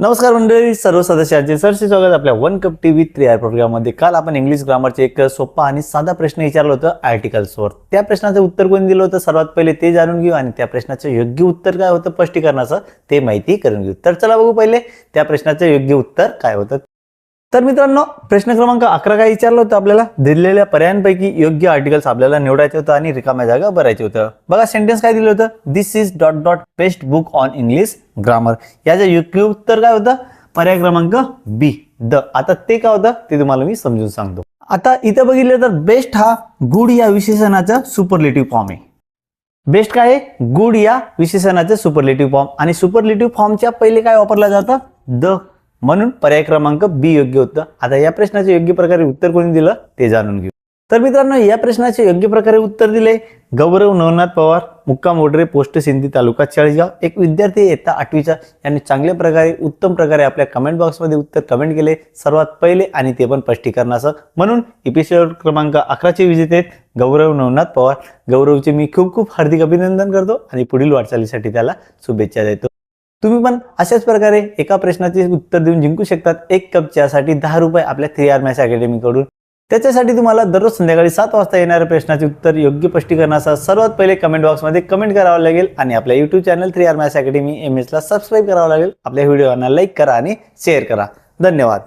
नमस्कार मंडळी सर्व सदस्यांचे सरसे स्वागत आपल्या one cup T V three R प्रोग्राममध्ये काल आपण इंग्लिश ग्रामरचे एक सोपा आणि साधा प्रश्न विचारला होतं आर्टिकल्सवर त्या प्रश्नाचं उत्तर कोणी दिलं होतं? सर्वात पहिले ते जाणून घेऊ आणि त्या प्रश्नाचं योग्य उत्तर काय होतं? स्पष्टीकरणाचं ते माहिती करून घेऊ. तर चला बघू पहिले त्या प्रश्नाचं योग्य उत्तर काय होतं? तर मित्रांनो प्रश्न क्रमांक अकरा काय विचारलं होतं आपल्याला? दिलेल्या पर्यायांपैकी योग्य आर्टिकल्स आपल्याला निवडायचं होतं आणि रिकाम्या जागा भरायचे होतं. बघा सेंटेन्स काय दिलं होतं? This is dot dot best book on English grammar याचं योग्य उत्तर काय होतं? पर्याय क्रमांक बी द आता ते काय होतं? ते तुम्हाला मी समजून सांगतो. आता इथं बघितलं तर बेस्ट हा गुड या विशेषणाचा सुपरलेटिव्ह फॉर्म आहे. बेस्ट काय आहे? गुड या विशेषणाचे सुपरलेटिव्ह फॉर्म आणि सुपरलेटिव्ह फॉर्मच्या पहिले काय वापरलं जातं? द म्हणून पर्याय क्रमांक बी योग्य होतं. आता या प्रश्नाचे योग्य प्रकारे उत्तर कोणी दिलं? ते जाणून घेऊ. तर मित्रांनो या प्रश्नाचे योग्य प्रकारे उत्तर दिले. गौरव नवनाथ पवार मुक्काम मोडरे पोस्ट सिंधी तालुका चाळीसगाव. एक विद्यार्थी येता आठवीचा. यांनी चांगल्या प्रकारे उत्तम प्रकारे आपल्या कमेंट बॉक्समध्ये उत्तर कमेंट केले. सर्वात पहिले आणि ते पण स्पष्टीकरणाचं म्हणून एपिसोड क्रमांक अकराचे विजेते आहेत गौरव नवनाथ पवार. गौरवचे मी खूप खूप हार्दिक अभिनंदन करतो आणि पुढील वाटचालीसाठी त्याला शुभेच्छा देतो. तुम्ही पण अशाच प्रकारे एका प्रश्नाचे उत्तर देऊन जिंकू शकतात. एक कप चहासाठी दहा रुपये आपल्या थ्री आर मॅथ्स अकॅडमीकडून त्याच्यासाठी तुम्हाला दररोज संध्याकाळी सात वाजता येणाऱ्या प्रश्नाचे उत्तर योग्य स्पष्टीकरणासह सर्वात पहिले कमेंट बॉक्समध्ये कमेंट करावं लागेल आणि आपल्या YouTube channel three R maths academy M एसला subscribe करावं लागेल. आपल्या व्हिडिओना लाईक करा आणि शेअर करा. धन्यवाद.